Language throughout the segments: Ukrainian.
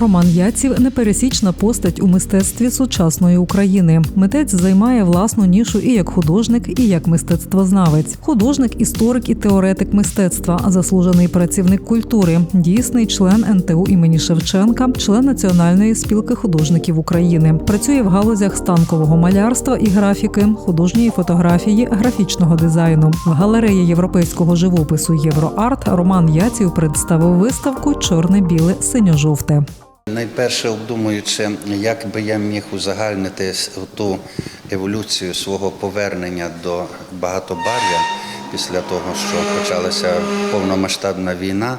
Роман Яців непересічна постать у мистецтві сучасної України. Митець займає власну нішу і як художник, і як мистецтвознавець. Художник, історик і теоретик мистецтва, заслужений працівник культури, дійсний член НТУ імені Шевченка, член Національної спілки художників України. Працює в галузях станкового малярства і графіки, художньої фотографії, графічного дизайну. В галереї європейського живопису Євроарт Роман Яців представив виставку Чорне-біле синьо-жовте. Найперше обдумуючи, як би я міг узагальнити ту еволюцію свого повернення до багатобар'я після того, що почалася повномасштабна війна,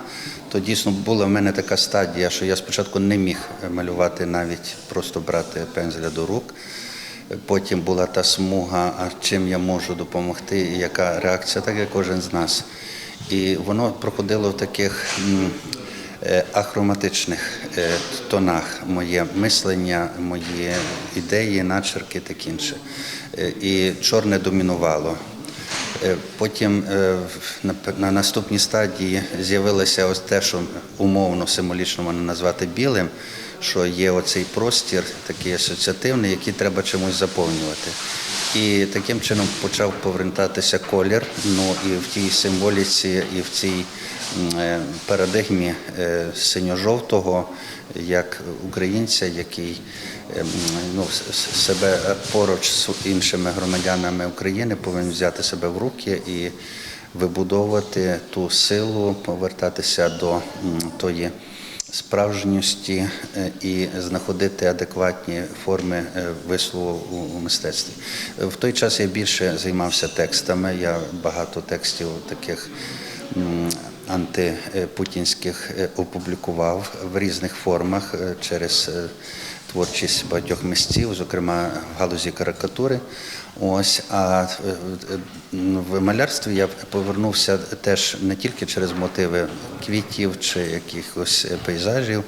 то дійсно була в мене така стадія, що я спочатку не міг малювати навіть просто брати пензля до рук. Потім була та смуга, а чим я можу допомогти, і яка реакція, так як кожен з нас. І воно проходило в таких е, ахроматичних тонах моє мислення, мої ідеї, начерки таке інше. Е, І чорне домінувало. Е, Потім е, на наступній стадії з'явилося ось те, що умовно символічно можна назвати білим, що є оцей простір, такий асоціативний, який треба чимось заповнювати. І таким чином почав повертатися колір. Ну і в тій символіці, і в цій е, парадигмі е, синьо-жовтого, як українця, який ем, ну, себе поруч з іншими громадянами України повинен взяти себе в руки і вибудовувати ту силу, повертатися до тої справжньості е, і знаходити адекватні форми е, вислову у- мистецтві. Е, В той час я більше займався текстами. Я багато текстів таких антипутінських е, опублікував в різних формах е, через е, творчість багатьох митців, зокрема в галузі карикатури. Ось а в малярстві я повернувся теж не тільки через мотиви квітів чи якихось пейзажів,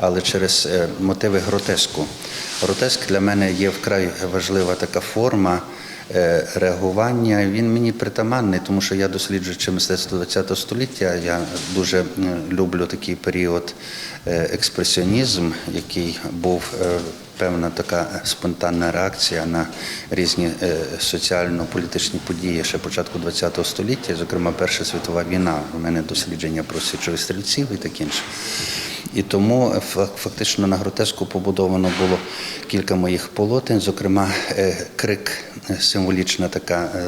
але через мотиви гротеску. Гротеск для мене є вкрай важлива така форма реагування. Він мені притаманний, тому що я досліджуючи мистецтво ХХ століття, я дуже е, люблю такий період е, експресіонізм, який був е, певна така спонтанна реакція на різні е, соціально-політичні події ще початку ХХ століття, зокрема Перша світова війна. У мене дослідження про січових стрільців і таке інше. І тому фа- фактично на гротеску побудовано було кілька моїх полотен, зокрема е, крик, е, символічна така е,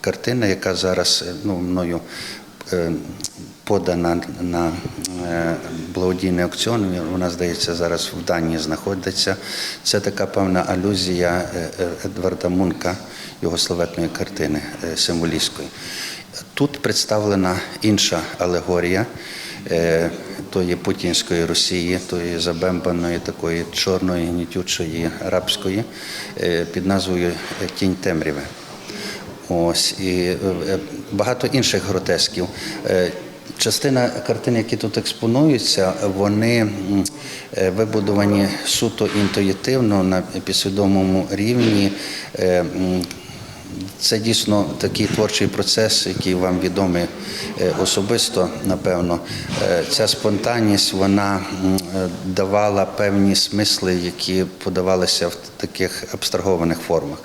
картина, яка зараз е, ну, мною е, подана на е, благодійний аукціон. Вона, здається, зараз в Данії знаходиться. Це така певна алюзія е, е, Едварда Мунка, його славетної картини е, символістської. Тут представлена інша алегорія е, тої путінської Росії, тої забембаної, такої чорної, гнітючої рабської е, під назвою е, Тінь темряви. Ось і е, е, багато інших гротесків. Е, Частина картин, які тут експонуються, вони е, вибудовані суто інтуїтивно на підсвідомому рівні. Це дійсно такий творчий процес, який вам відомий е, особисто, напевно. Е, Ця спонтанність вона е, давала певні смисли, які подавалися в таких абстрагованих формах.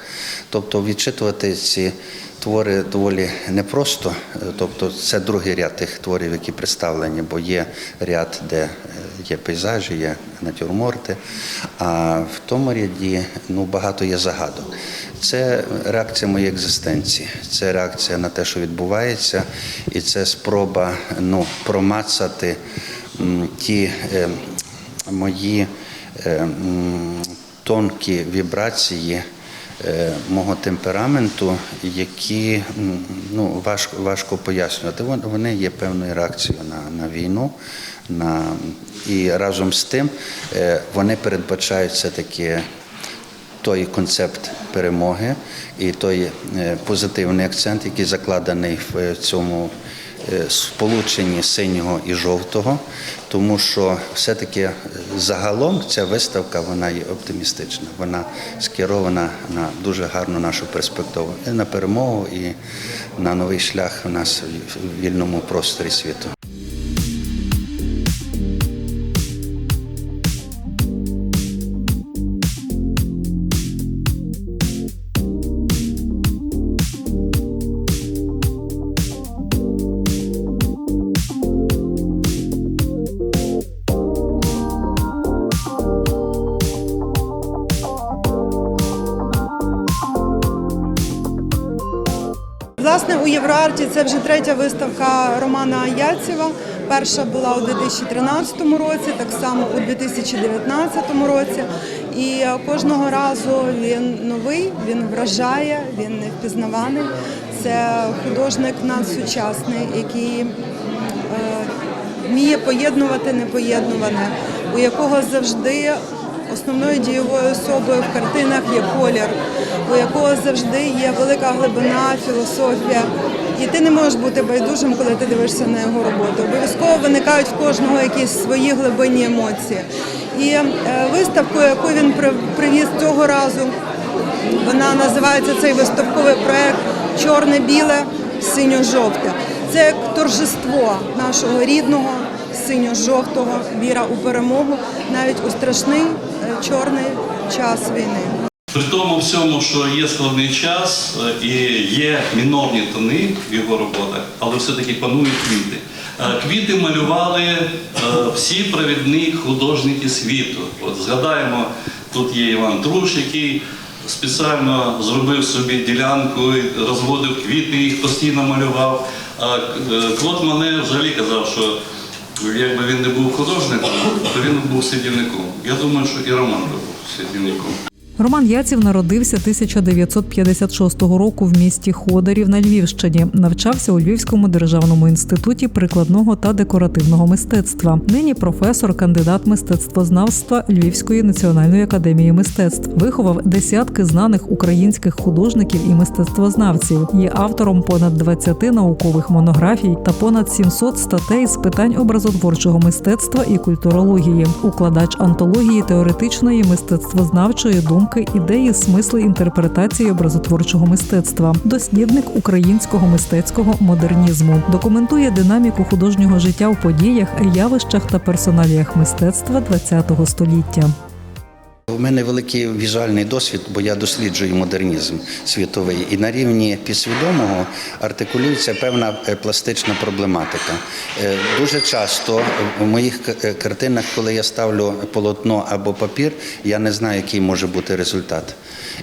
Тобто відчитувати ці твори доволі непросто. Е, Тобто це другий ряд тих творів, які представлені, бо є ряд, де е, є пейзажі, є натюрморти, а в тому ряді ну, багато є загадок. Це реакція моєї екзистенції, це реакція на те, що відбувається, і це спроба ну, промацати ті е, мої е, тонкі вібрації мого темпераменту, які ну, важко, важко пояснювати. Вони є певною реакцією на, на війну. На, і разом з тим е, вони передбачають все-таки той концепт перемоги і той е, позитивний акцент, який закладений в цьому е, сполученні синього і жовтого, тому що все-таки е, загалом ця виставка вона є оптимістична. Вона скерована на дуже гарну нашу перспективу і на перемогу, і на новий шлях у нас в вільному просторі світу. У Євроарті це вже третя виставка Романа Яцєва. Перша була у 2013 році, так само у 2019 році. І е, кожного разу він новий, він вражає, він невпізнаваний. Це художник надсучасний, який е, вміє поєднувати непоєднуване, у якого завжди основною дієвою особою в картинах є колір, у якого завжди є велика глибина, філософія. І ти не можеш бути байдужим, коли ти дивишся на його роботу. Обов'язково виникають в кожного якісь свої глибинні емоції. І е, виставку, яку він привіз цього разу, вона називається цей виставковий проект Чорне-біле, синьо-жовте. Це як торжество нашого рідного синьо-жовтого віра у перемогу навіть у страшний е, чорний час війни. При тому всьому, що є складний час е, і є мінорні тони в його роботах, але все-таки панують квіти. Е, Квіти малювали всі провідні художники світу. От згадаємо, тут є Іван Труш, який спеціально зробив собі ділянку, розводив квіти, їх постійно малював. Клод Мане взагалі казав, що якби він не був художником, то він був сидівником. Я думаю, що і Роман був сидівником. Роман Яців народився 1956 року в місті Ходорів на Львівщині. Навчався у Львівському державному інституті прикладного та декоративного мистецтва. Нині професор, кандидат мистецтвознавства Львівської національної академії мистецтв. Виховав десятки знаних українських художників і мистецтвознавців. Є автором понад 20 наукових монографій та понад 700 статей з питань образотворчого мистецтва і культурології. Укладач антології теоретичної мистецтвознавчої думки, ідеї, смисли інтерпретації образотворчого мистецтва, дослідник українського мистецького модернізму, документує динаміку художнього життя в подіях, явищах та персоналіях мистецтва ХХ століття. У мене великий візуальний досвід, бо я досліджую модернізм світовий, і на рівні підсвідомого артикулюється певна е, пластична проблематика. Е, Дуже часто в моїх е, картинах, коли я ставлю полотно або папір, я не знаю, який може бути результат.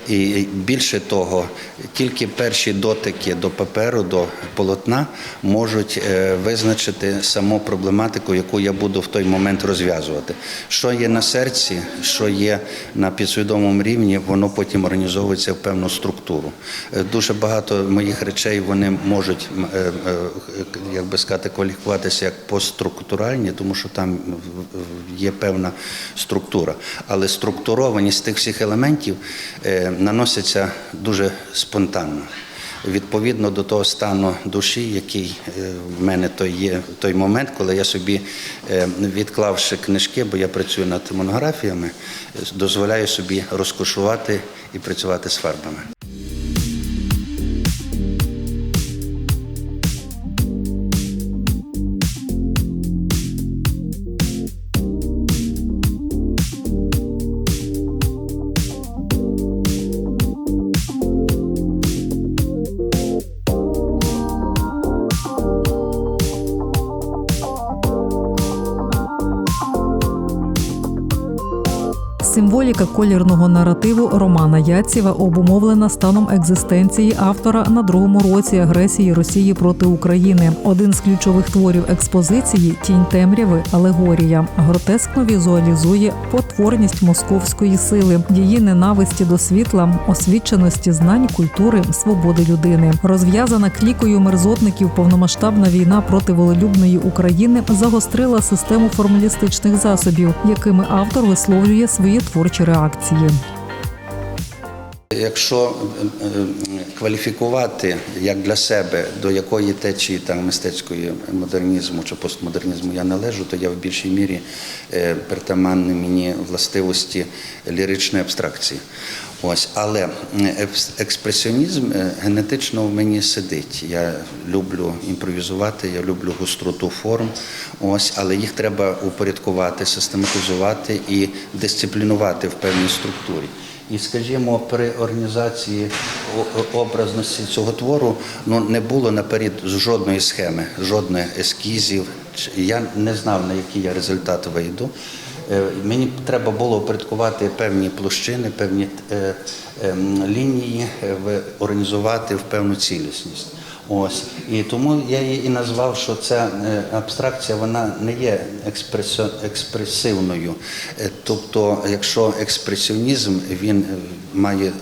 І більше того, тільки перші дотики до паперу, до полотна можуть визначити саму проблематику, яку я буду в той момент розв'язувати. Що є на серці, що є на підсвідомому рівні, воно потім організовується в певну структуру. Е, Дуже багато моїх речей вони можуть, е, е, як би сказати, кваліфікуватися як постструктуральні, тому що там є певна структура. Але структурованість тих всіх елементів наноситься дуже спонтанно. Відповідно до того стану душі, який е, в мене той є той момент, коли я собі, е, відклавши книжки, бо я працюю над монографіями, е, дозволяю собі розкошувати і працювати з фарбами. Символіка колірного наративу Романа Яцєва обумовлена станом екзистенції автора на другому році агресії Росії проти України. Один з ключових творів експозиції Тінь темряви алегорія гротескно візуалізує потворність московської сили, її ненависті до світла, освіченості знань, культури, свободи людини. Розв'язана клікою мерзотників повномасштабна війна проти волелюбної України загострила систему формалістичних засобів, якими автор висловлює свої творчі реакції. Якщо е, е, кваліфікувати як для себе, до якої течії там мистецької модернізму чи постмодернізму я належу, то я в більшій мірі е, притаманні мені властивості ліричної абстракції. Ось, але експресіонізм е, генетично в мені сидить. Я люблю імпровізувати, я люблю гостроту форм. Ось, але їх треба упорядкувати, систематизувати і дисциплінувати в певній структурі. І, скажімо, при організації образності цього твору ну, не було наперед жодної схеми, жодних ескізів. Я не знав, на який я результат вийду. Е, Мені треба було упорядкувати певні площини, певні е, ем, лінії, е, організувати в певну цілісність. Ось і тому я її і назвав, що ця абстракція вона не є експресивною. Тобто, якщо експресіонізм він має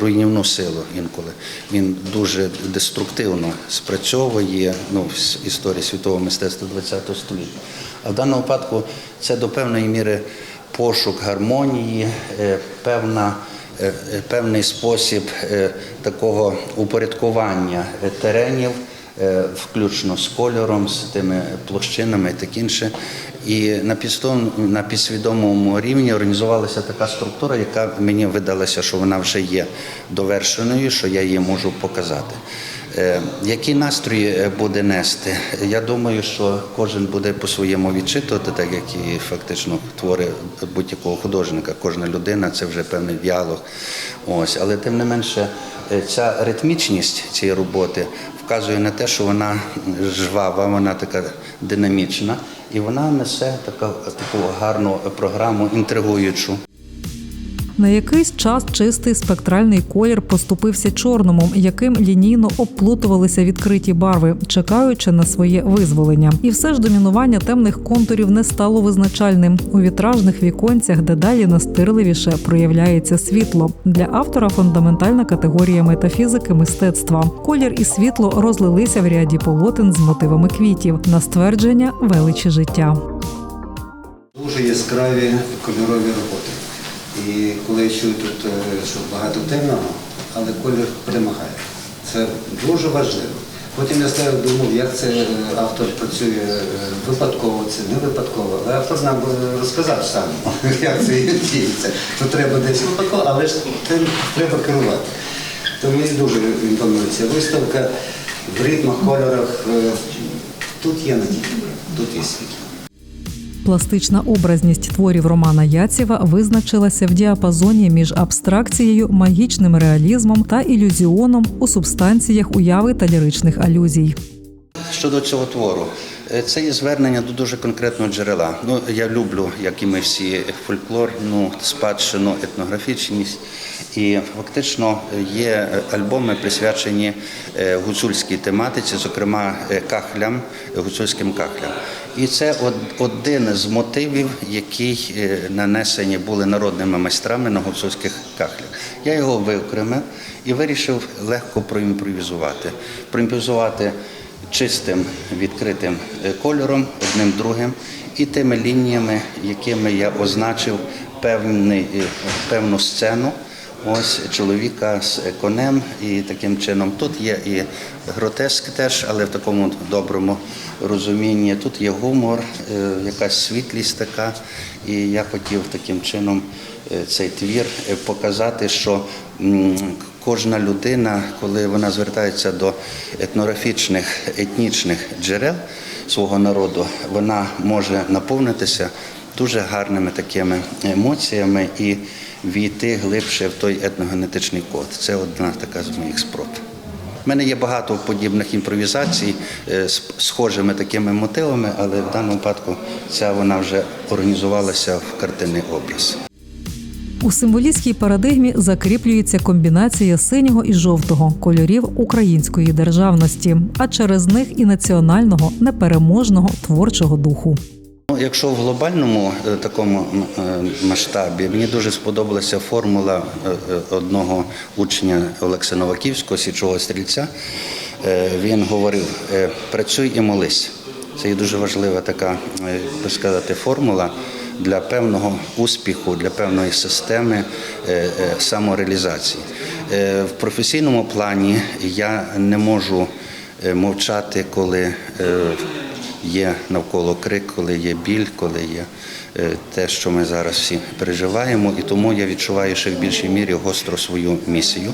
руйнівну силу інколи, він дуже деструктивно спрацьовує ну, в історії світового мистецтва ХХ століття. А в даному випадку це до певної міри пошук гармонії, е, певна е, е, певний спосіб такого упорядкування теренів, включно з кольором, з тими площинами і таке інше. І на на підсвідомому рівні організувалася така структура, яка мені видалася, що вона вже є довершеною, що я її можу показати. Е, Які настрої е, буде нести? Я думаю, що кожен буде по-своєму відчитувати, так як і фактично твори будь-якого художника. Кожна людина це вже певний діалог. Ось, але тим не менше, е, ця ритмічність цієї роботи вказує на те, що вона жвава, вона така динамічна, і вона несе таку гарну програму, інтригуючу. На якийсь час чистий спектральний колір поступився чорному, яким лінійно обплутувалися відкриті барви, чекаючи на своє визволення. І все ж домінування темних контурів не стало визначальним. У вітражних віконцях дедалі настирливіше проявляється світло. Для автора фундаментальна категорія метафізики мистецтва. Колір і світло розлилися в ряді полотен з мотивами квітів на ствердження величі життя. Дуже яскраві кольорові роботи. І коли я чую тут, е, що багато темного, але колір перемагає. Це дуже важливо. Потім я став думав, як це е, автор працює е, випадково, це не випадково. Але автор нам розказав сам, як це діється. Що треба десь випадково, але ж тим треба керувати. То мені дуже імпонує ця виставка в ритмах, кольорах. Тут є надія, тут є світло. Пластична образність творів Романа Яцєва визначилася в діапазоні між абстракцією, магічним реалізмом та ілюзіоном у субстанціях уяви та ліричних алюзій. Щодо цього твору, е, це є звернення до дуже конкретного джерела. Ну, я люблю, як і ми всі, фольклор, ну, спадщину, етнографічність. І фактично є альбоми присвячені е, гуцульській тематиці, зокрема е, кахлям, гуцульським кахлям. І це один з мотивів, який е, нанесені були народними майстрами на гуцульських кахлях. Я його виокремив і вирішив легко проімпровізувати. Проімпровізувати чистим відкритим е, кольором, одним другим, і тими лініями, якими я означив певний, е, певну сцену. Ось чоловіка з конем, і таким чином тут є і гротеск теж, але в такому доброму розумінні. Тут є гумор, е, якась світлість така. І я хотів таким чином е, цей твір е, показати, що кожна людина, коли вона звертається до етнографічних, етнічних джерел свого народу, вона може наповнитися дуже гарними такими емоціями і війти глибше в той етногенетичний код. Це одна така з моїх спроб. У мене є багато подібних імпровізацій е, з схожими такими мотивами, але в даному випадку ця вона вже організувалася в картинний образ. У символістській парадигмі закріплюється комбінація синього і жовтого кольорів української державності, а через них і національного непереможного творчого духу. Якщо в глобальному е, такому е, масштабі мені дуже сподобалася формула е, одного учня Олекса Новаківського, січового стрільця. Він говорив: працюй і молись. Це є дуже важлива така, як би сказати, формула для певного успіху, для певної системи самореалізації. В професійному плані я не можу мовчати, коли є навколо крик, коли є біль, коли є е, те, що ми зараз всі переживаємо, і тому я відчуваю ще в більшій мірі гостро свою місію.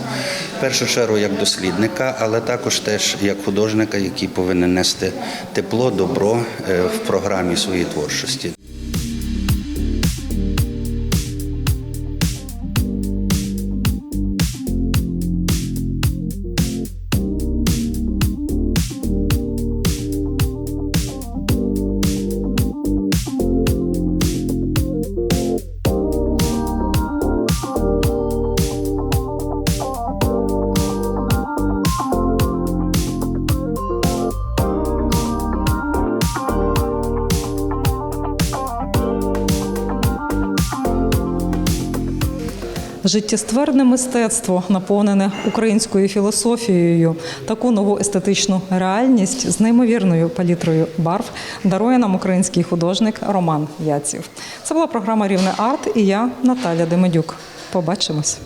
В першу чергу як дослідника, але також теж як художника, який повинен нести тепло, добро е, в програмі своєї творчості. Життєстверне мистецтво, наповнене українською філософією, таку нову естетичну реальність з неймовірною палітрою барв дарує нам український художник Роман Яців. Це була програма Рівне арт і я Наталя Демедюк. Побачимось.